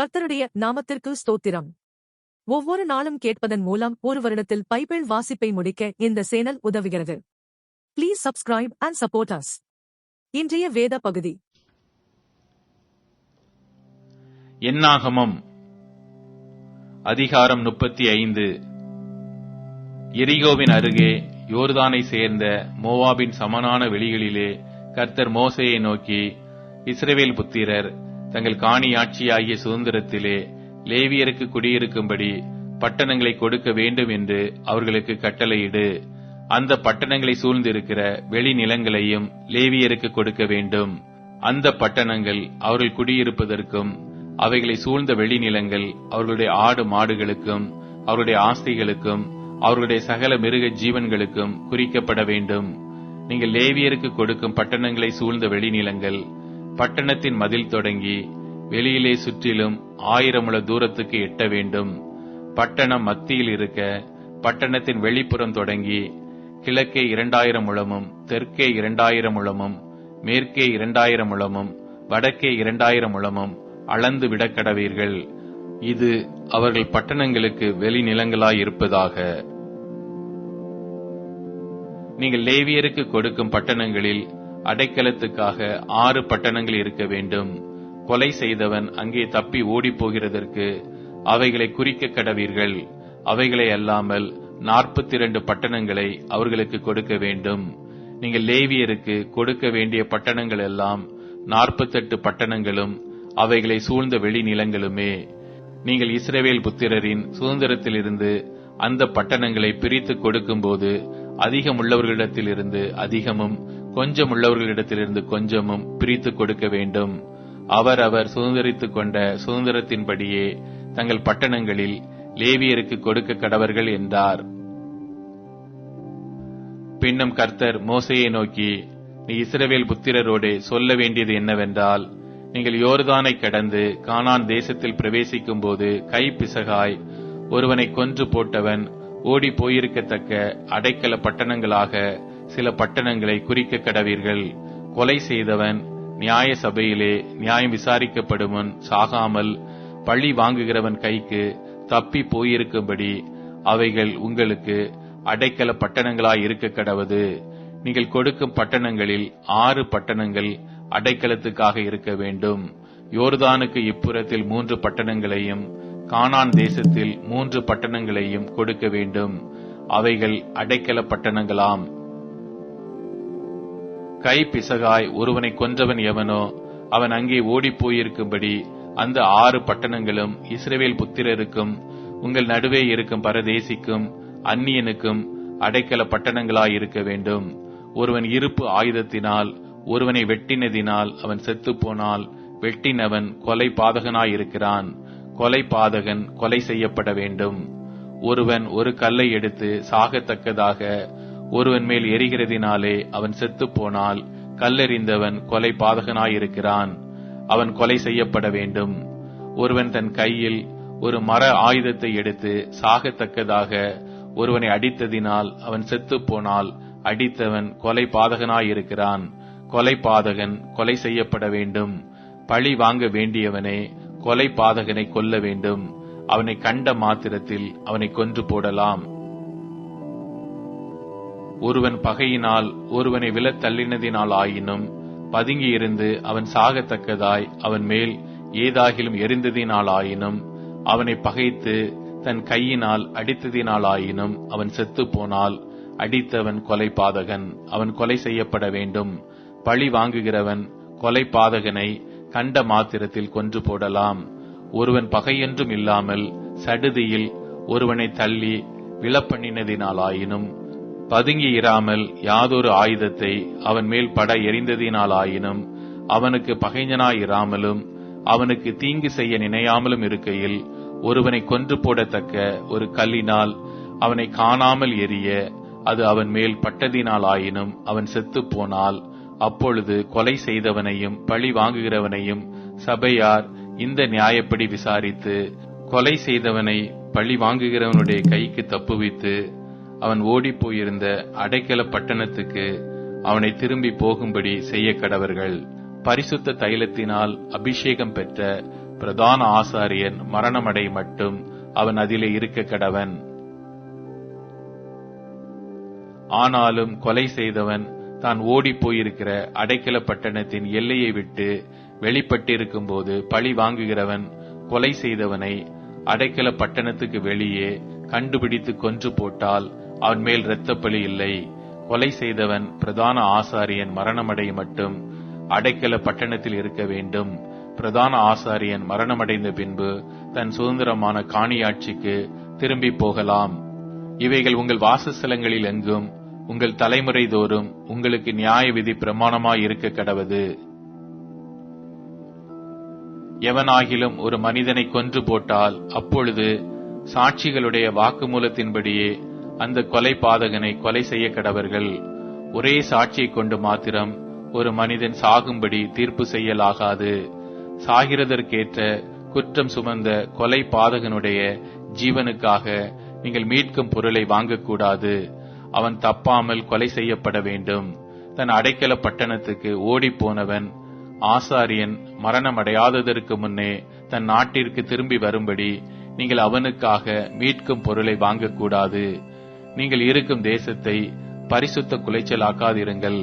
கர்த்தருடைய நாமத்திற்கு ஸ்தோத்திரம். ஒவ்வொரு நாளும் கேட்பதன் மூலம் ஒரு வருடத்தில் பைபிள் வாசிப்பை முடிக்க இந்த சேனல் உதவுகிறது. Please subscribe and support us இன்றைய வேத பகுதி. என்னாகமம்? அதிகாரம் முப்பத்தி ஐந்து. எரிகோவின் அருகே யோர்தானை சேர்ந்த மோவாபின் சமனான வெளிகளிலே கர்த்தர் மோசையை நோக்கி இஸ்ரவேல் புத்திரர் தங்கள் காணியாட்சியாகிய சுதந்திரத்திலே லேவியருக்கு குடியிருக்கும்படி பட்டணங்களை கொடுக்க வேண்டும் என்று அவர்களுக்கு கட்டளையிடு. அந்த பட்டணங்களை சூழ்ந்திருக்கிற வெளி நிலங்களையும் லேவியருக்கு கொடுக்க வேண்டும். அந்த பட்டணங்கள் அவர்கள் குடியிருப்பதற்கும் அவைகளை சூழ்ந்த வெளிநிலங்கள் அவர்களுடைய ஆடு மாடுகளுக்கும் அவருடைய ஆஸ்திகளுக்கும் அவர்களுடைய சகல மிருக ஜீவன்களுக்கும் குறிக்கப்பட வேண்டும். நீங்கள் லேவியருக்கு கொடுக்கும் பட்டணங்களை சூழ்ந்த வெளிநிலங்கள் பட்டணத்தின் மதில் தொடங்கி வெளியிலே சுற்றிலும் ஆயிரமுள தூரத்துக்கு எட்ட வேண்டும். பட்டணம் மத்தியில் இருக்க பட்டணத்தின் வெளிப்புறம் தொடங்கி கிழக்கே இரண்டாயிரம் முழமும் தெற்கே இரண்டாயிரம் முழமும் மேற்கே இரண்டாயிரம் முழமும் வடக்கே இரண்டாயிரம் முழமும் அளந்து விடக்கடவீர்கள். இது அவர்கள் பட்டணங்களுக்கு வெளிநிலங்களாயிருப்பதாக. நீங்கள் லேவியருக்கு கொடுக்கும் பட்டணங்களில் அடைக்கலத்துக்காக ஆறு பட்டணங்கள் இருக்க வேண்டும். கொலை செய்தவன் அங்கே தப்பி ஓடி போகிறதற்கு அவைகளை குறிக்க கடவீர்கள். அவைகளை அல்லாமல் நாற்பத்தி இரண்டு பட்டணங்களை அவர்களுக்கு கொடுக்க வேண்டும். நீங்கள் லேவியருக்கு கொடுக்க வேண்டிய பட்டணங்கள் எல்லாம் நாற்பத்தெட்டு பட்டணங்களும் அவைகளை சூழ்ந்த வெளிநிலங்களுமே. நீங்கள் இஸ்ரேவேல் புத்திரரின் சுதந்திரத்திலிருந்து அந்த பட்டணங்களை பிரித்து கொடுக்கும்போது அதிகம் உள்ளவர்களிடத்திலிருந்து அதிகமும் கொஞ்சம் உள்ளவர்களிடத்திலிருந்து கொஞ்சமும் பிரித்து கொடுக்க வேண்டும். அவர் அவர் சுதந்திரித்துக் கொண்ட சுதந்திரத்தின்படியே தங்கள் பட்டணங்களில் லேவியருக்கு கொடுக்க கடவர்கள் என்றார். பின்னம் கர்த்தர் மோசையை நோக்கி நீ இஸ்ரவேல் புத்திரரோடே சொல்ல வேண்டியது என்னவென்றால் நீங்கள் யோர்தானை கடந்து கானான் தேசத்தில் பிரவேசிக்கும் போது கை பிசகாய் ஒருவனை கொன்று போட்டவன் ஓடி போயிருக்கத்தக்க அடைக்கல பட்டணங்களாக சில பட்டணங்களை குறிக்க கடவீர்கள். கொலை செய்தவன் நியாய சபையிலே நியாயம் விசாரிக்கப்படுவன் சாகாமல் பழி வாங்குகிறவன் கைக்கு தப்பி போயிருக்கும்படி அவைகள் உங்களுக்கு அடைக்கல பட்டணங்களாய் இருக்க கடவது. நீங்கள் கொடுக்கும் பட்டணங்களில் ஆறு பட்டணங்கள் அடைக்கலத்துக்காக இருக்க வேண்டும். யோர்தானுக்கு இப்புறத்தில் மூன்று பட்டணங்களையும் கானான் தேசத்தில் மூன்று பட்டணங்களையும் கொடுக்க வேண்டும். அவைகள் அடைக்கல பட்டணங்களாம். கை பிசகாய் ஒருவனை கொன்றவன் எவனோ அவன் அங்கே ஓடி போயிருக்கும்படி அந்த ஆறு பட்டணங்களும் இஸ்ரேவேல் புத்திரருக்கும் உங்கள் நடுவே இருக்கும் பரதேசிக்கும் அந்நியனுக்கும் அடைக்கல பட்டணங்களாய் இருக்க வேண்டும். ஒருவன் இருப்பு ஆயுதத்தினால் ஒருவனை வெட்டினதினால் அவன் செத்துப்போனால் வெட்டினவன் கொலை பாதகனாயிருக்கிறான். கொலை பாதகன் கொலை செய்யப்பட வேண்டும். ஒருவன் ஒரு கல்லை எடுத்து சாகத்தக்கதாக ஒருவன் மேல் எரிகிறதினாலே அவன் செத்துப்போனால் கல்லெறிந்தவன் கொலை பாதகனாயிருக்கிறான். அவன் கொலை செய்யப்பட வேண்டும். ஒருவன் தன் கையில் ஒரு மர ஆயுதத்தை எடுத்து சாகத்தக்கதாக ஒருவனை அடித்ததினால் அவன் செத்துப்போனால் அடித்தவன் கொலை பாதகனாயிருக்கிறான். கொலை பாதகன் கொலை செய்யப்பட வேண்டும். பழி வாங்க வேண்டியவனே கொலை பாதகனை கொல்ல வேண்டும். அவனை கண்ட மாத்திரத்தில் அவனை கொன்று போடலாம். ஒருவன் பகையினால் ஒருவனை விலத் தள்ளினதினால் ஆயினும் பதுங்கி இருந்து அவன் சாகத்தக்கதாய் அவன் மேல் ஏதாகிலும் எரிந்ததினால் ஆயினும் அவனை பகைத்து தன் கையினால் அடித்ததினால் ஆயினும் அவன் செத்துப்போனால் அடித்தவன் கொலை பாதகன் அவன் கொலை செய்யப்பட வேண்டும். பழி வாங்குகிறவன் கொலை பாதகனை கண்ட மாத்திரத்தில் கொன்று போடலாம். ஒருவன் பகையென்றும் இல்லாமல் சடுதியில் ஒருவனை தள்ளி விழப்பண்ணினதினாலாயினும் பதுங்கி இராமல் யாதொரு ஆயுதத்தை அவன் மேல் பட எரிந்ததினாலாயினும் அவனுக்கு பகைஞனாயிராமலும் அவனுக்கு தீங்கு செய்ய நினையாமலும் இருக்கையில் ஒருவனை கொன்று போடத்தக்க ஒரு கல்லினால் அவனை காணாமல் எரிய அது அவன் மேல் பட்டதினாலாயினும் அவன் செத்துப்போனால் அப்பொழுது கொலை செய்தவனையும் பழி வாங்குகிறவனையும் சபையார் இந்த நியாயப்படி விசாரித்து கொலை செய்தவனை பழி வாங்குகிறவனுடைய கைக்கு தப்புவித்து அவன் ஓடிப் போயிருந்த அடைக்கல பட்டணத்துக்கு அவனை திரும்பி போகும்படி செய்ய கடவர்கள். பரிசுத்த தைலத்தினால் அபிஷேகம் பெற்ற பிரதான ஆசாரியன் மரணமடை மட்டும் அவன் அதிலே இருக்க கடவன். ஆனாலும் கொலை செய்தவன் தான் ஓடி போயிருக்கிற அடைக்கல பட்டணத்தின் எல்லையை விட்டு வெளிப்பட்டிருக்கும் போது பழி வாங்குகிறவன் கொலை செய்தவனை அடைக்கல பட்டணத்துக்கு வெளியே கண்டுபிடித்து கொன்று போட்டால் அவன் மேல் இரத்தப்பலி இல்லை. கொலை செய்தவன் பிரதான ஆசாரியன் மரணமடைய மட்டும். அடைக்கல பட்டணத்தில் இருக்க வேண்டும். பிரதான ஆசாரியன் மரணமடைந்த பின்பு தன் சுதந்திரமான காணியாட்சிக்கு திரும்பி போகலாம். இவைகள் உங்கள் வாசஸ்தலங்களில் எங்கும் உங்கள் தலைமுறை தோறும் உங்களுக்கு நியாய விதி பிரமாணமாய் இருக்க கடவது. எவனாகிலும் ஒரு மனிதனை கொன்று போட்டால் அப்பொழுது சாட்சிகளுடைய வாக்குமூலத்தின்படியே அந்த கொலை பாதகனை கொலை செய்ய கடவர்கள் ஒரே சாட்சியை கொண்டு மாத்திரம் ஒரு மனிதன் சாகும்படி தீர்ப்பு செய்யலாகாது. சாகிறதற்கேற்ற குற்றம் சுமந்த கொலை பாதகனுடைய ஜீவனுக்காக நீங்கள் மீட்கும் பொருளை வாங்கக்கூடாது. அவன் தப்பாமல் கொலை செய்யப்பட வேண்டும். தன் அடைக்கல பட்டணத்துக்கு ஓடிப் போனவன் ஆசாரியன் மரணமடையாததற்கு முன்னே தன் நாட்டிற்கு திரும்பி வரும்படி நீங்கள் அவனுக்காக மீட்கும் பொருளை வாங்கக்கூடாது. நீங்கள் இருக்கும் தேசத்தை பரிசுத்த குலைச்சலாக்காதிருங்கள்.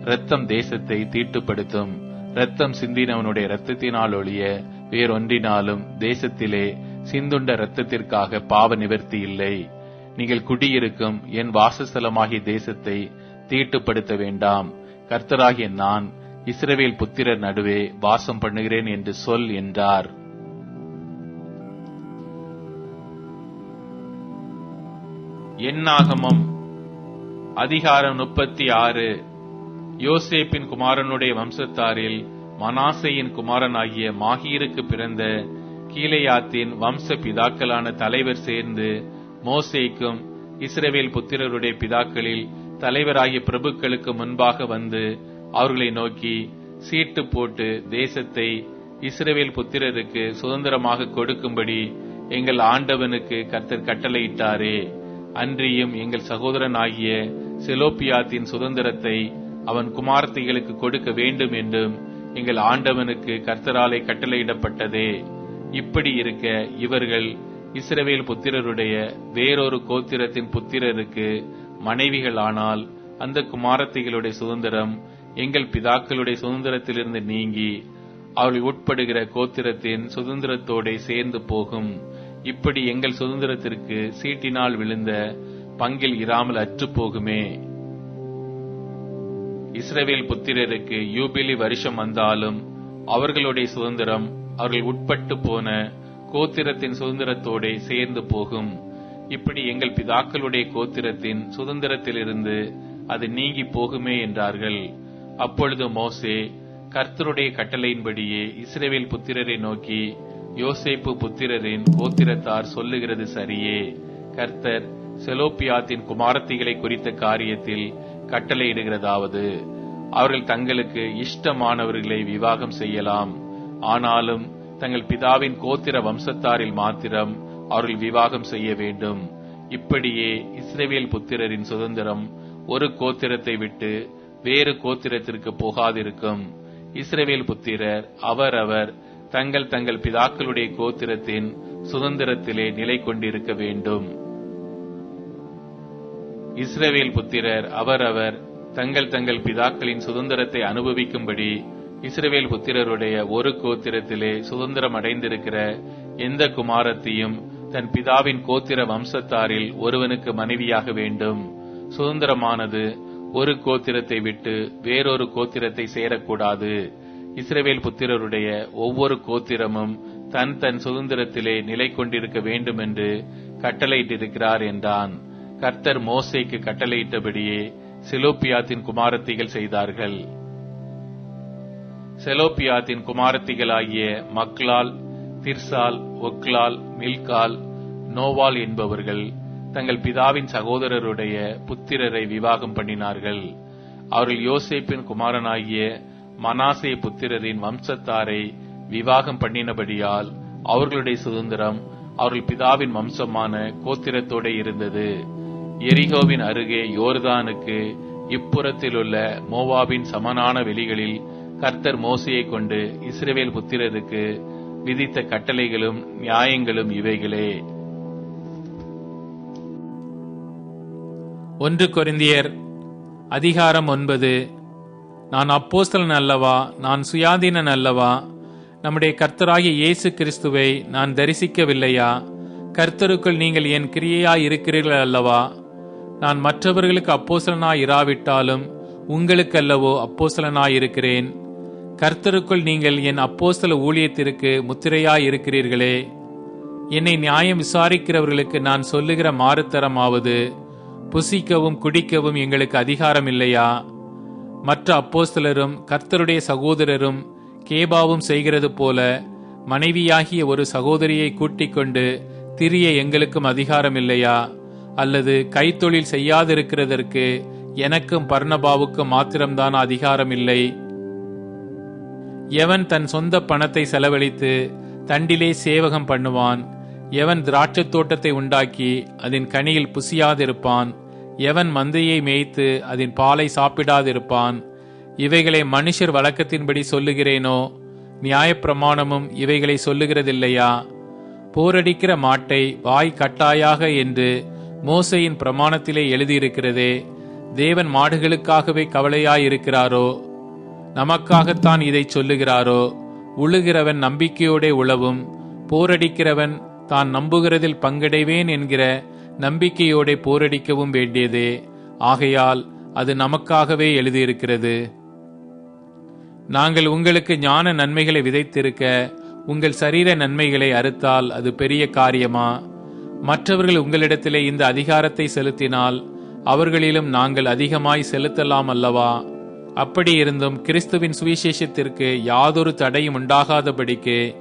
இரத்தம் தேசத்தை தீட்டுப்படுத்தும். இரத்தம் சிந்தினவனுடைய இரத்தத்தினால் ஒழிய வேறொன்றினாலும் தேசத்திலே சிந்துண்ட இரத்தத்திற்காக பாவ நிவர்த்தி இல்லை. நீங்கள் குடியிருக்கும் என் வாசஸ்தலமாகிய தேசத்தை தீட்டுப்படுத்த வேண்டாம். கர்த்தராகிய நான் இஸ்ரவேல் புத்திரர் நடுவே வாசம் பண்ணுகிறேன் என்று சொல் என்றார். எண்ணாகமம் அதிகாரம் முப்பத்தி ஆறு யோசேப்பின் குமாரனுடைய வம்சத்தாரில் மனாசையின் குமாரனாகிய மாகீருக்கு பிறந்த கீழையாத்தின் வம்ச பிதாக்களான தலைவர் சேர்ந்து மோசேக்கும் இஸ்ரவேல் புத்திரருடைய பிதாக்களில் தலைவராகிய பிரபுக்களுக்கு முன்பாக வந்து அவர்களை நோக்கி சீட்டு போட்டு தேசத்தை இஸ்ரவேல் புத்திரருக்கு சுதந்திரமாக கொடுக்கும்படி எங்கள் ஆண்டவனுக்கு கர்த்தர் கட்டளையிட்டாரே. அன்றியும் எங்கள் சகோதரனாகிய செலோப்பியாத்தின் சுதந்திரத்தை அவன் குமார்த்திகளுக்கு கொடுக்க வேண்டும் என்றும் எங்கள் ஆண்டவனுக்கு கர்த்தராலே கட்டளையிடப்பட்டதே. இப்படி இருக்க இவர்கள் இஸ்ரவேல் புத்திரருடைய வேறொரு கோத்திரத்தின் புத்திரருக்கு மனைவிகளானால் அந்த குமாரத்திகளுடைய சுதந்திரம் எங்கள் பிதாக்களுடைய சுதந்திரத்திலிருந்து நீங்கி அவர்கள் உட்படுகிற கோத்திரத்தின் சுதந்திரத்தோட சேர்ந்து போகும். இப்படி எங்கள் சுதந்திரத்திற்கு சீட்டினால் விழுந்த பங்கில் இராமல் அற்று போகுமே. இஸ்ரவேல் புத்திரருக்கு யூபிலி வருஷம் வந்தாலும் அவர்களுடைய சுதந்திரம் அவர்கள் உட்பட்டு போன கோத்திரத்தின் சுதந்திரத்தோட சேர்ந்து போகும். இப்படி எங்கள் பிதாக்களுடைய கோத்திரத்தின் சுதந்திரத்திலிருந்து அது நீங்கி போகுமே என்றார்கள். அப்பொழுது மோசே கர்த்தருடைய கட்டளையின்படியே இஸ்ரேவேல் புத்திரரை நோக்கி யோசேப்பு புத்திரரின் கோத்திரத்தார் சொல்லுகிறது சரியே. கர்த்தர் செலோப்பியாத்தின் குமாரத்திகளை குறித்த காரியத்தில் கட்டளையிடுகிறதாவது. அவர்கள் தங்களுக்கு இஷ்டமானவர்களை விவாகம் செய்யலாம். ஆனாலும் தங்கள் பிதாவின் கோத்திர வம்சத்தாரில் மாத்திரம் அவர்கள் விவாகம் செய்ய வேண்டும். இப்படியே இஸ்ரேவேல் புத்திரரின் சுதந்திரம் ஒரு கோத்திரத்தை விட்டு வேறு கோத்திரத்திற்கு போகாதிருக்கும். இஸ்ரேவேல் புத்திரர் அவரவர் தங்கள் தங்கள் பிதாக்களுடைய கோத்திரத்தின் சுதந்திரத்திலே நிலை கொண்டிருக்க வேண்டும். இஸ்ரவேல் புத்திரர் அவரவர் தங்கள் தங்கள் பிதாக்களின் சுதந்திரத்தை அனுபவிக்கும்படி இஸ்ரவேல் புத்திரருடைய ஒரு கோத்திரத்திலே சுதந்திரம் அடைந்திருக்கிற எந்த குமாரத்தையும் தன் பிதாவின் கோத்திர வம்சத்தாரில் ஒருவனுக்கு மனைவியாக வேண்டும். சுதந்திரமானது ஒரு கோத்திரத்தை விட்டு வேறொரு கோத்திரத்தை சேரக்கூடாது. இஸ்ரவேல் புத்திரருடைய ஒவ்வொரு கோத்திரமும் தன் தன் சுதந்திரத்திலே நிலை கொண்டிருக்க வேண்டும் என்று கட்டளையிட்டிருக்கிறார் என்றான். கர்த்தர் மோசைக்கு கட்டளையிட்டபடியே செலோப்பியாத்தின் குமாரத்திகள் செய்தார்கள். செலோப்பியாத்தின் குமாரத்திகளாகிய மக்லால் திர்சால் ஒக்லால் மில்கால் நோவால் என்பவர்கள் தங்கள் பிதாவின் சகோதரருடைய புத்திரரை விவாகம் பண்ணினார்கள். அவர்கள் யோசேப்பின் குமாரனாகிய மனாசே புத்திரரின் வம்சத்தாரை விவாகம் பண்ணினபடியால் அவர்களுடைய சுதந்திரம் அவர்கள் பிதாவின் வம்சமான கோத்திரத்தோட இருந்தது. எரிகோவின் அருகே யோர்தானுக்கு இப்புறத்தில் உள்ள மோவாவின் சமனான வெளிகளில் கர்த்தர் மோசையை கொண்டு இஸ்ரேவேல் புத்திரருக்கு விதித்த கட்டளைகளும் நியாயங்களும் இவைகளே. ஒன்று கொரிந்தியர் அதிகாரம் ஒன்பது நான் அப்போஸ்தலன் அல்லவா? நான் சுயாதீனன் அல்லவா? நம்முடைய கர்த்தராகிய இயேசு கிறிஸ்துவை நான் தரிசிக்கவில்லையா? கர்த்தருக்குள் நீங்கள் என் கிரியையாய் இருக்கிறீர்கள் அல்லவா? நான் மற்றவர்களுக்கு அப்போசலனாய் இராவிட்டாலும் உங்களுக்கல்லவோ அப்போஸ்தலனாய் இருக்கிறேன். கர்த்தருக்குள் நீங்கள் என் அப்போசல ஊழியத்திற்கு முத்திரையாய் இருக்கிறீர்களே. என்னை நியாயம் விசாரிக்கிறவர்களுக்கு நான் சொல்லுகிற மாறுத்தரமாவது புசிக்கவும் குடிக்கவும் எங்களுக்கு அதிகாரம் இல்லையா மற்ற அப்போஸ்தலரும் கர்த்தருடைய சகோதரரும் கேபாவும் செய்கிறது போல மனைவியாகிய ஒரு சகோதரியை கூட்டிக் கொண்டு திரிய எங்களுக்கும் அதிகாரம் இல்லையா அல்லது கைத்தொழில் செய்யாதிருக்கிறதற்கு எனக்கும் பர்ணபாவுக்கும் மாத்திரம்தான் அதிகாரம் இல்லை எவன் தன் சொந்த பணத்தை செலவழித்து தண்டிலே சேவகம் பண்ணுவான் எவன் திராட்சைத் தோட்டத்தை உண்டாக்கி அதன் கனியில் புசியாதிருப்பான் எவன் மந்தையை மேய்த்து அதன் பாலை சாப்பிடாதிருப்பான்? இவைகளை மனுஷர் வழக்கத்தின்படி சொல்லுகிறேனோ? நியாயப்பிரமாணமும் இவைகளை சொல்லுகிறதில்லையா? போரடிக்கிற மாட்டை வாய் கட்டாயாக என்று மோசையின் பிரமாணத்திலே எழுதியிருக்கிறதே தேவன் மாடுகளுக்காகவே கவலையாயிருக்கிறாரோ? நமக்காகத்தான் இதை சொல்லுகிறாரோ? உழுகிறவன் நம்பிக்கையோடே உழவும் போரடிக்கிறவன் தான் நம்புகிறதில் பங்கடைவேன் என்கிற நம்பிக்கையோட போரடிக்கவும் வேண்டியதே. ஆகையால் அது நமக்காகவே எழுதியிருக்கிறது. நாங்கள் உங்களுக்கு ஞான நன்மைகளை விதைத்திருக்க உங்கள் சரீர நன்மைகளை அறுத்தால் அது பெரிய காரியமா? மற்றவர்கள் உங்களிடத்திலே இந்த அதிகாரத்தை செலுத்தினால் அவர்களிலும் நாங்கள் அதிகமாய் செலுத்தலாம் அல்லவா? அப்படி இருந்தும் கிறிஸ்துவின் சுவிசேஷத்திற்கு யாதொரு தடையும் உண்டாகாதபடிக்கு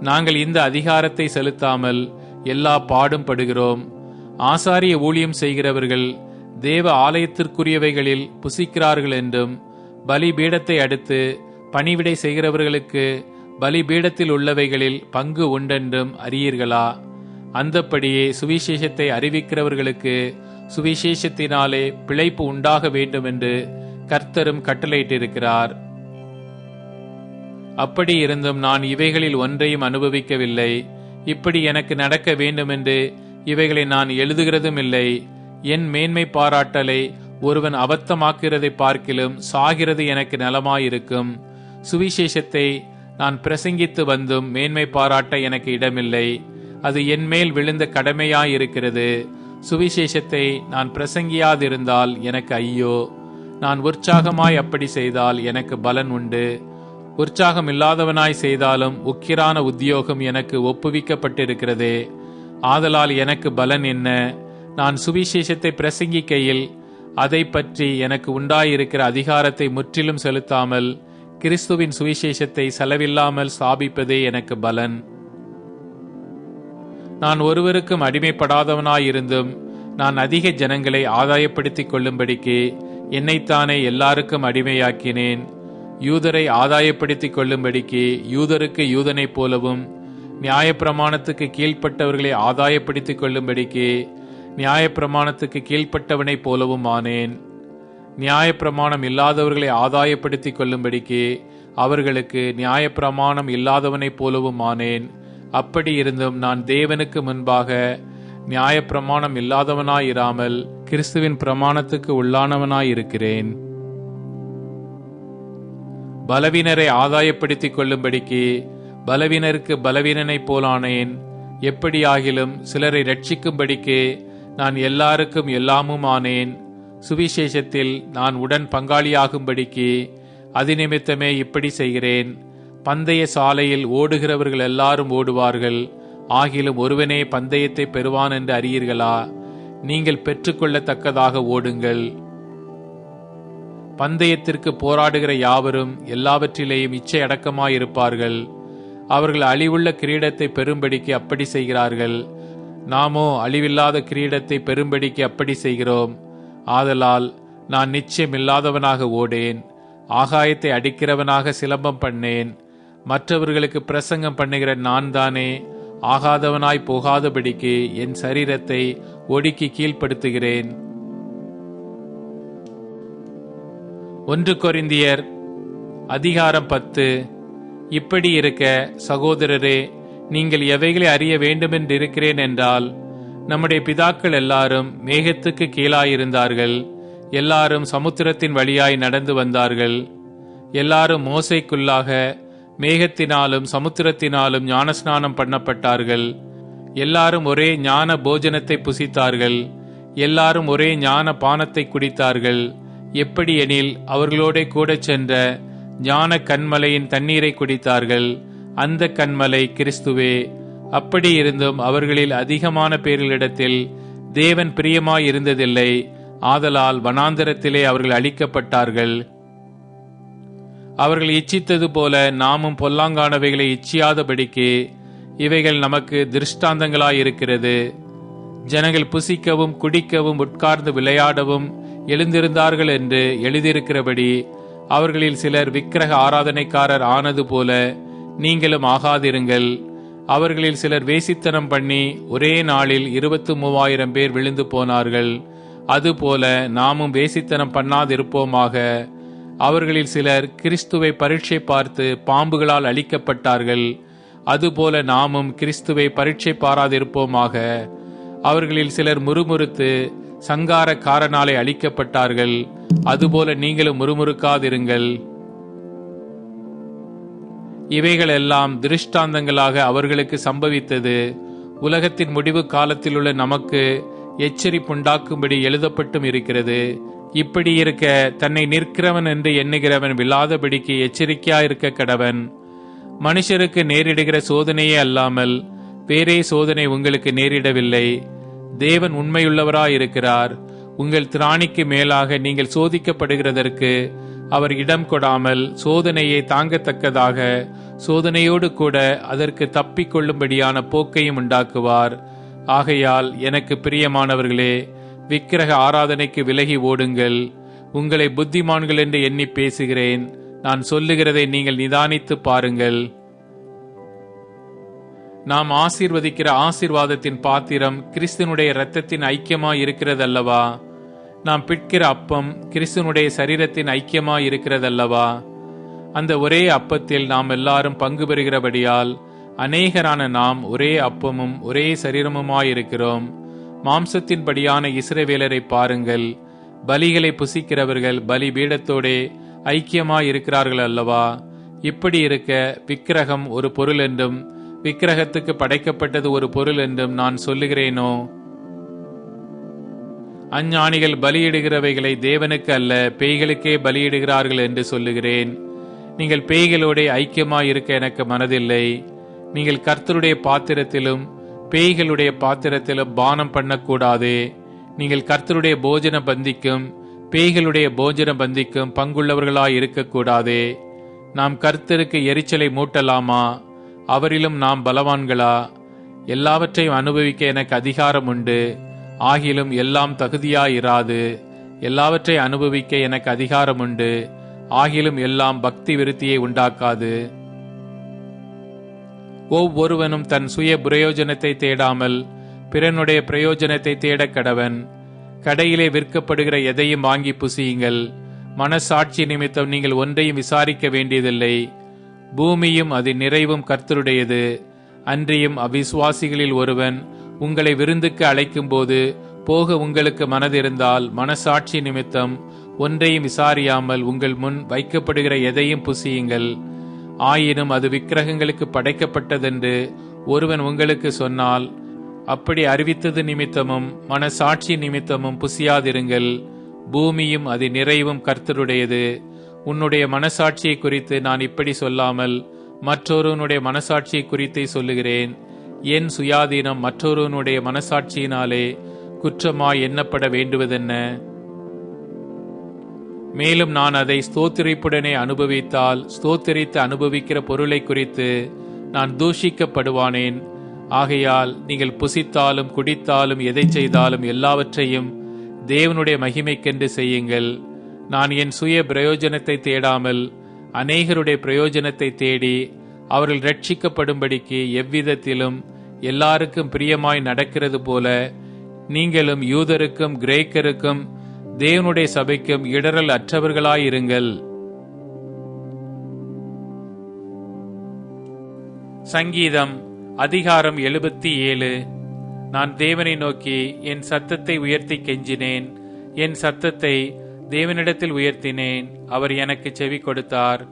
நாங்கள் இந்த அதிகாரத்தை செலுத்தாமல் எல்லா பாடும் படுகிறோம். ஆசாரிய ஊழியம் செய்கிறவர்கள் தேவ ஆலயத்திற்குரியவைகளில் புசிக்கிறார்கள் என்றும் பலிபீடத்தை அடுத்து பணிவிடை செய்கிறவர்களுக்கு பலிபீடத்தில் உள்ளவைகளில் பங்கு உண்டென்றும் அறியீர்களா? அந்தப்படியே சுவிசேஷத்தை அறிவிக்கிறவர்களுக்கு சுவிசேஷத்தினாலே பிழைப்பு உண்டாக வேண்டும் என்று கர்த்தரும் கட்டளையிட்டிருக்கிறார். அப்படி இருந்தும் நான் இவைகளில் ஒன்றையும் அனுபவிக்கவில்லை. இப்படி எனக்கு நடக்க வேண்டுமென்று இவைகளை நான் எழுதுகிறதும் இல்லை. என் மேன்மை பாராட்டலை ஒருவன் அபத்தமாக்கிறதை பார்க்கிலும் சாகிறது எனக்கு நலமாயிருக்கும். சுவிசேஷத்தை நான் பிரசங்கித்து வந்தும் மேன்மை பாராட்ட எனக்கு இடமில்லை. அது என் மேல் விழுந்த கடமையாயிருக்கிறது. சுவிசேஷத்தை நான் பிரசங்கியாதிருந்தால் எனக்கு ஐயோ. நான் உற்சாகமாய் அப்படி செய்தால் எனக்கு பலன் உண்டு. உற்சாகம் இல்லாதவனாய் செய்தாலும் உக்கிரான உத்தியோகம் எனக்கு ஒப்புவிக்கப்பட்டிருக்கிறதே. ஆதலால் எனக்கு பலன் என்ன? நான் சுவிசேஷத்தை பிரசங்கிக்கையில் அதை பற்றி எனக்கு உண்டாயிருக்கிற அதிகாரத்தை முற்றிலும் செலுத்தாமல் கிறிஸ்துவின் சுவிசேஷத்தை செலவில்லாமல் ஸ்தாபிப்பதே எனக்கு பலன். நான் ஒருவருக்கும் அடிமைப்படாதவனாயிருந்தும் நான் அதிக ஜனங்களை ஆதாயப்படுத்திக் கொள்ளும்படிக்கு என்னைத்தானே எல்லாருக்கும் அடிமையாக்கினேன். யூதரை ஆதாயப்படுத்திக் கொள்ளும்படிக்கு யூதருக்கு யூதனைப் போலவும் நியாயப்பிரமாணத்துக்கு கீழ்ப்பட்டவர்களை ஆதாயப்படுத்திக் கொள்ளும்படிக்கு நியாயப்பிரமாணத்துக்கு கீழ்ப்பட்டவனைப் போலவும் ஆனேன். நியாயப்பிரமாணம் இல்லாதவர்களை ஆதாயப்படுத்திக் கொள்ளும்படிக்கு அவர்களுக்கு நியாயப்பிரமாணம் இல்லாதவனைப் போலவும் ஆனேன். அப்படி இருந்தும் நான் தேவனுக்கு முன்பாக நியாயப்பிரமாணம் இல்லாதவனாயிராமல் கிறிஸ்துவின் பிரமாணத்துக்கு உள்ளானவனாயிருக்கிறேன். பலவீனரை ஆதாயப்படுத்திக் கொள்ளும்படிக்கு பலவீனருக்கு பலவீனனைப் போலானேன். எப்படியாகிலும் சிலரை ரட்சிக்கும்படிக்கே நான் எல்லாருக்கும் எல்லாமும் ஆனேன். சுவிசேஷத்தில் நான் உடன் பங்காளியாகும்படிக்கு அதிநிமித்தமே இப்படி செய்கிறேன். பந்தய சாலையில் ஓடுகிறவர்கள் எல்லாரும் ஓடுவார்கள். ஆகிலும் ஒருவனே பந்தயத்தை பெறுவான் என்று அறியீர்களா? நீங்கள் பெற்றுக்கொள்ளத்தக்கதாக ஓடுங்கள். பந்தயத்திற்கு போராடுகிற யாவரும் எல்லாவற்றிலேயும் இச்சை அடக்கமாயிருப்பார்கள். அவர்கள் அழிவுள்ள கிரீடத்தை பெரும்படிக்கு அப்படி செய்கிறார்கள். நாமோ அழிவில்லாத கிரீடத்தை பெறும்படிக்கு அப்படி செய்கிறோம். ஆதலால் நான் நிச்சயமில்லாதவனாக ஓடேன். ஆகாயத்தை அடிக்கிறவனாக சிலம்பம் பண்ணேன். மற்றவர்களுக்கு பிரசங்கம் பண்ணுகிற நான் தானே ஆகாதவனாய் போகாதபடிக்கு என் சரீரத்தை ஒடுக்கி கீழ்ப்படுத்துகிறேன். ஒன்று கொரிந்தியர் அதிகாரம் பத்து இப்படி இருக்க சகோதரரே நீங்கள் எவைகளை அறிய வேண்டுமென்றிருக்கிறேன் என்றால் நம்முடைய பிதாக்கள் எல்லாரும் மேகத்துக்கு கீழாயிருந்தார்கள். எல்லாரும் சமுத்திரத்தின் வழியாய் நடந்து வந்தார்கள். எல்லாரும் மோசைக்குள்ளாக மேகத்தினாலும் சமுத்திரத்தினாலும் ஞானஸ்நானம் பண்ணப்பட்டார்கள். எல்லாரும் ஒரே ஞான போஜனத்தை புசித்தார்கள். எல்லாரும் ஒரே ஞான பானத்தை குடித்தார்கள். எப்படி எனில் அவர்களோட கூட சென்ற ஞான கண்மலையின் தண்ணீரை குடித்தார்கள். அந்த கண்மலை கிறிஸ்துவே அப்படி இருந்தும் அவர்களில் அதிகமான பேர்களிடத்தில் தேவன் பிரியமாய் இருந்ததில்லை ஆதலால் வனாந்தரத்திலே அவர்கள் அழிக்கப்பட்டார்கள். அவர்கள் இச்சித்தது போல நாமும் பொல்லாங்கானவைகளை இச்சியாதபடிக்கு இவைகள் நமக்கு திருஷ்டாந்தங்களாயிருக்கிறது. ஜனங்கள் புசிக்கவும் குடிக்கவும் உட்கார்ந்து விளையாடவும் எழுந்திருந்தார்கள் என்று எழுதியிருக்கிறபடி அவர்களில் சிலர் விக்கிரக ஆராதனைக்காரர் ஆனது போல நீங்களும் ஆகாதிருங்கள். அவர்களில் சிலர் வேசித்தனம் பண்ணி ஒரே நாளில் இருபத்து மூவாயிரம் பேர் விழுந்து போனார்கள். அதுபோல நாமும் வேசித்தனம் பண்ணாதிருப்போமாக. அவர்களில் சிலர் கிறிஸ்துவை பரீட்சை பார்த்து பாம்புகளால் அழிக்கப்பட்டார்கள். அதுபோல நாமும் கிறிஸ்துவை பரீட்சை பாராதிருப்போமாக. அவர்களில் சிலர் முறுமுறுத்து சங்காரக்காரனாலே அழிக்கப்பட்டார்கள். அதுபோல நீங்களும் முறுமுறுக்காதிருங்கள். இவைகள் எல்லாம் திருஷ்டாந்தங்களாக அவர்களுக்கு சம்பவித்தது. உலகத்தின் முடிவு காலத்தில் உள்ள நமக்கு எச்சரிப்புண்டாக்கும்படி எழுதப்பட்டும் இருக்கிறது. இப்படி இருக்க தன்னை நிற்கிறவன் என்று எண்ணுகிறவன் விழாதபடிக்கு எச்சரிக்கையாயிருக்க கடவன். மனுஷருக்கு நேரிடுகிற சோதனையே அல்லாமல் வேறே சோதனை உங்களுக்கு நேரிடவில்லை. தேவன் உண்மையுள்ளவராயிருக்கிறார். உங்கள் திராணிக்கு மேலாக நீங்கள் சோதிக்கப்படுகிறதற்கு அவர் இடம் கொடாமல் சோதனையை தாங்கத்தக்கதாக சோதனையோடு கூட அதற்கு தப்பிக்கொள்ளும்படியான போக்கையும் உண்டாக்குவார். ஆகையால் எனக்கு பிரியமானவர்களே விக்கிரக ஆராதனைக்கு விலகி ஓடுங்கள். உங்களை புத்திமான்கள் என்று எண்ணி பேசுகிறேன். நான் சொல்லுகிறதை நீங்கள் நிதானித்து பாருங்கள். நாம் ஆசீர்வதிக்கிற ஆசீர்வாதத்தின் பாத்திரம் கிறிஸ்தனுடைய இரத்தத்தின் ஐக்கியமாய் இருக்கிறதல்லவா நாம் பிட்கிற அப்பம் கிறிஸ்தனுடைய சரீரத்தின் ஐக்கியமாய் இருக்கிறதல்லவா அந்த ஒரே அப்பத்தில் நாம் எல்லாரும் பங்கு பெறுகிறபடியால் அநேகரான நாம் ஒரே அப்பமும் ஒரே சரீரமுமாயிருக்கிறோம். மாம்சத்தின்படியான இஸ்ரவேலரை பாருங்கள். பலிகளை புசிக்கிறவர்கள் பலி பீடத்தோடே ஐக்கியமாய் இருக்கிறார்கள் அல்லவா இப்படி இருக்க விக்கிரகம் ஒரு பொருள் என்றும் விக்கிரகத்துக்கு படைக்கப்பட்டது ஒரு பொருள் என்றும் நான் சொல்லுகிறேனோ? அஞ்ஞானிகள் பலியிடுகிறவைகளை தேவனுக்கு அல்ல பேய்களுக்கே பலியிடுகிறார்கள் என்று சொல்லுகிறேன். நீங்கள் பேய்களோட ஐக்கியமாய் இருக்க எனக்கு மனதில்லை. நீங்கள் கர்த்தருடைய பாத்திரத்திலும் பேய்களுடைய பாத்திரத்திலும் பானம் பண்ணக்கூடாது. நீங்கள் கர்த்தருடைய போஜன பந்திக்கும் பேய்களுடைய போஜன பந்திக்கும் பங்குள்ளவர்களாய் இருக்கக்கூடாது நாம் கர்த்தருக்கு எரிச்சலை மூட்டலாமா? அவரிலும் நாம் பலவான்களா? எல்லாவற்றையும் அனுபவிக்க எனக்கு அதிகாரம் உண்டு. ஆகிலும் எல்லாம் தகுதியாயிராது. எல்லாவற்றை அனுபவிக்க எனக்கு அதிகாரம் உண்டு. ஆகிலும் எல்லாம் பக்தி விருத்தியை உண்டாக்காது. ஒவ்வொருவனும் தன் சுய பிரயோஜனத்தை தேடாமல் பிறனுடைய பிரயோஜனத்தை தேடக் கடவன். கடையிலே விற்கப்படுகிற எதையும் வாங்கி புசியுங்கள். மனசாட்சி நிமித்தம் நீங்கள் ஒன்றையும் விசாரிக்க வேண்டியதில்லை. பூமியும் அது நிறைவும் கர்த்தருடையது. அன்றியும் அவிசுவாசிகளில் ஒருவன் உங்களை விருந்துக்கு அழைக்கும்போது போக உங்களுக்கு மனதிருந்தால் மனசாட்சி நிமித்தம் ஒன்றையும் விசாரியாமல் உங்கள் முன் வைக்கப்படுகிற எதையும் புசியுங்கள். ஆயினும் அது விக்கிரகங்களுக்கு படைக்கப்பட்டதென்று ஒருவன் உங்களுக்கு சொன்னால் அப்படி அறிவித்தது நிமித்தமும் மனசாட்சி நிமித்தமும் புசியாதிருங்கள். பூமியும் அது நிறைவும் கர்த்தருடையது. உன்னுடைய மனசாட்சியை குறித்து நான் இப்படி சொல்லாமல் மற்றொருவனுடைய மனசாட்சியை குறித்தே சொல்லுகிறேன். என் சுயாதீனம் மற்றொருவனுடைய மனசாட்சியினாலே குற்றமாய் எண்ணப்பட வேண்டுவதென்ன? மேலும் நான் அதை ஸ்தோத்திரிப்புடனே அனுபவித்தால் ஸ்தோத்திரித்து அனுபவிக்கிற பொருளை குறித்து நான் தூஷிக்கப்படுவானேன். ஆகையால் நீங்கள் புசித்தாலும் குடித்தாலும் எதை செய்தாலும் எல்லாவற்றையும் தேவனுடைய மகிமைக்கென்று செய்யுங்கள். நான் என் சுய பிரயோஜனத்தை தேடாமல் அநேகருடைய பிரயோஜனத்தை தேடி அவர்கள் ரட்சிக்கப்படும்படிக்கு எவ்விதத்திலும் எல்லாருக்கும் பிரியமாய் நடக்கிறது போல நீங்களும் யூதருக்கும் கிரேக்கருக்கும் தேவனுடைய சபைக்கும் இடரல் அற்றவர்களாயிருங்கள். சங்கீதம் அதிகாரம் எழுபத்தி ஏழு. நான் தேவனை நோக்கி என் சத்தத்தை உயர்த்தி கெஞ்சினேன். என் சத்தத்தை தேவனிடத்தில் உயர்த்தினேன் அவர் எனக்கு செவி கொடுத்தார்.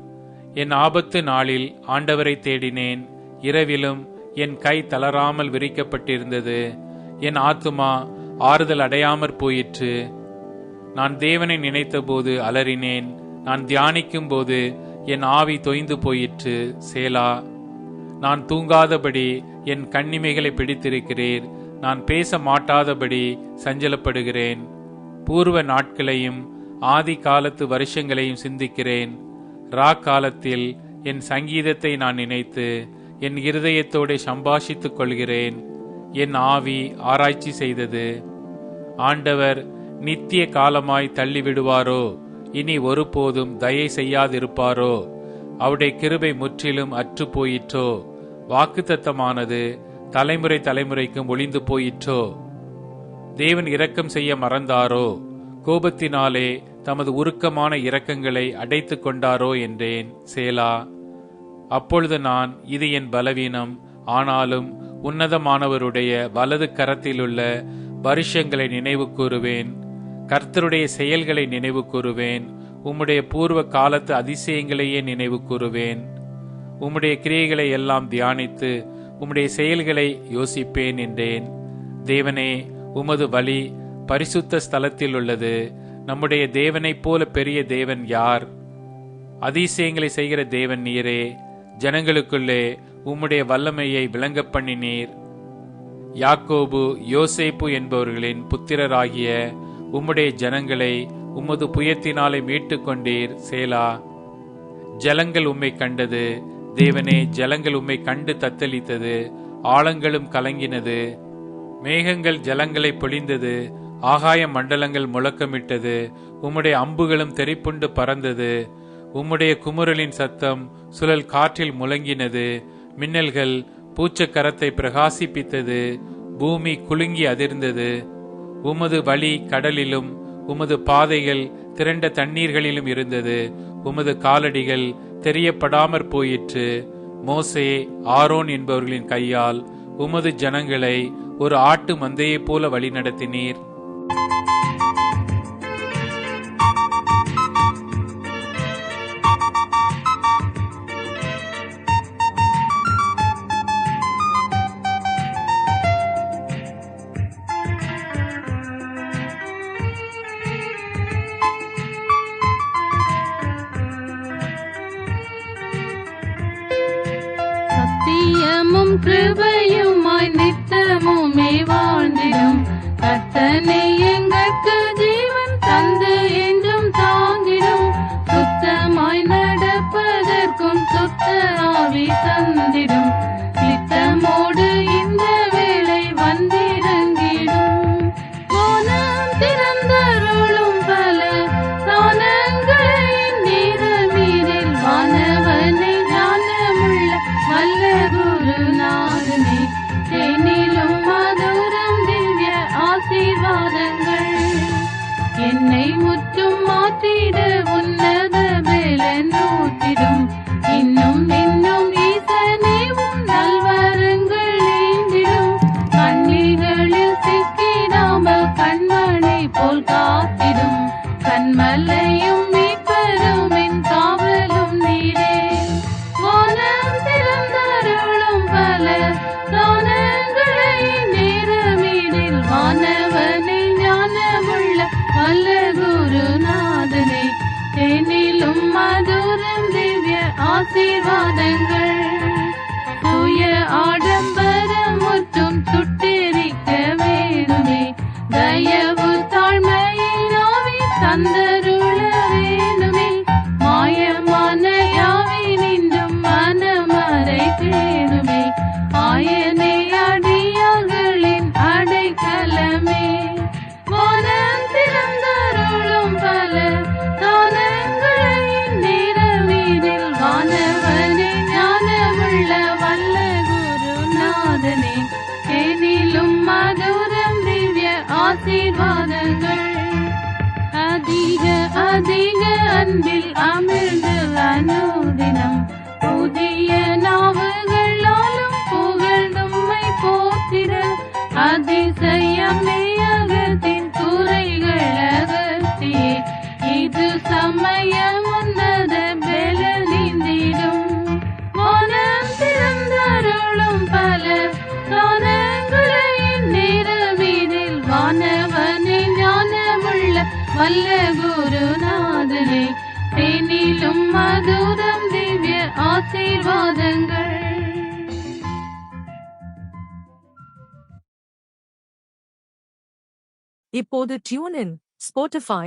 என் ஆபத்து நாளில் ஆண்டவரை தேடினேன் இரவிலும் என் கை தளராமல் விரிக்கப்பட்டிருந்தது. என் ஆத்துமா ஆறுதல் அடையாமற் போயிற்று. நான் தேவனை நினைத்தபோது அலறினேன் நான் தியானிக்கும் போது என் ஆவி தொய்ந்து போயிற்று சேலா. நான் தூங்காதபடி என் கண்ணிமைகளை பிடித்திருக்கிறீர் நான் பேச மாட்டாதபடி சஞ்சலப்படுகிறேன். பூர்வ நாட்களையும் ஆதி காலத்து வருஷங்களையும் சிந்திக்கிறேன். ரா காலத்தில் என் சங்கீதத்தை நான் நினைத்து என் இருதயத்தோடு சம்பாஷித்துக் கொள்கிறேன். என் ஆவி ஆராய்ச்சி செய்தது. ஆண்டவர் நித்திய காலமாய் தள்ளிவிடுவாரோ? இனி ஒருபோதும் தயை செய்யாதிருப்பாரோ? அவருடைய கிருபை முற்றிலும் அற்று போயிற்றோ வாக்குத்தத்தமானது தலைமுறை தலைமுறைக்கும் ஒளிந்து போயிற்றோ? தேவன் இரக்கம் செய்ய மறந்தாரோ? கோபத்தினாலே தமது உருக்கமான இரக்கங்களை அடைத்து கொண்டாரோ என்றேன். சேலா அப்பொழுது நான் இது என் பலவீனம். ஆனாலும் உன்னதமானவருடைய வலது கரத்திலுள்ள வருஷங்களை நினைவு கூறுவேன். கர்த்தருடைய செயல்களை நினைவு கூறுவேன். உம்முடைய பூர்வ காலத்து அதிசயங்களையே நினைவு கூறுவேன். உம்முடைய கிரியைகளை எல்லாம் தியானித்து உம்முடைய செயல்களை யோசிப்பேன் என்றேன். தேவனே உமது வழி பரிசுத்த ஸ்தலத்தில் உள்ளது நம்முடைய தேவனைப் போல பெரிய தேவன் யார்? அதிசயங்களை செய்கிற தேவன் நீரே ஜனங்களுக்குள்ளே உம்முடைய வல்லமையை விளங்க பண்ணினீர். யாக்கோபு யோசேப்பு என்பவர்களின் புத்திரராகிய உம்முடைய ஜனங்களை உமது புயத்தினாலே மீட்டு கொண்டீர் சேலா. ஜலங்கள் உம்மை கண்டது தேவனே ஜலங்கள் உம்மை கண்டு தத்தளித்தது ஆழங்களும் கலங்கினது. மேகங்கள் ஜலங்களை பொழிந்தது ஆகாய மண்டலங்கள் முழக்கமிட்டது உம்முடைய அம்புகளும் தெரிப்புண்டு பறந்தது உம்முடைய குமுறலின் சத்தம் சுழல் காற்றில் முழங்கினது மின்னல்கள் பூச்சக்கரத்தை பிரகாசிப்பித்தது பூமி குலுங்கி அதிர்ந்தது. உமது வழி கடலிலும் உமது பாதைகள் திரண்ட தண்ணீர்களிலும் இருந்தது உமது காலடிகள் தெரியப்படாமற் போயிற்று. மோசே ஆரோன் என்பவர்களின் கையால் உமது ஜனங்களை ஒரு ஆட்டு மந்தையைப் போல வழிநடத்தினீர். Música దయవు ഇത് സമയമുന്നത് ബല നീന്തിടും മൗനം തിരുന്നാരോളം പല ലോകങ്ങളെയും നിറവീതിൽ വാനവന് ജ്ഞാനമുള്ള വല്ല ഗുരുനാഥനെ തേനിലും മധുരം ദിവ്യ ആശീർവാദങ്ങൾ இப்போது tune in Spotify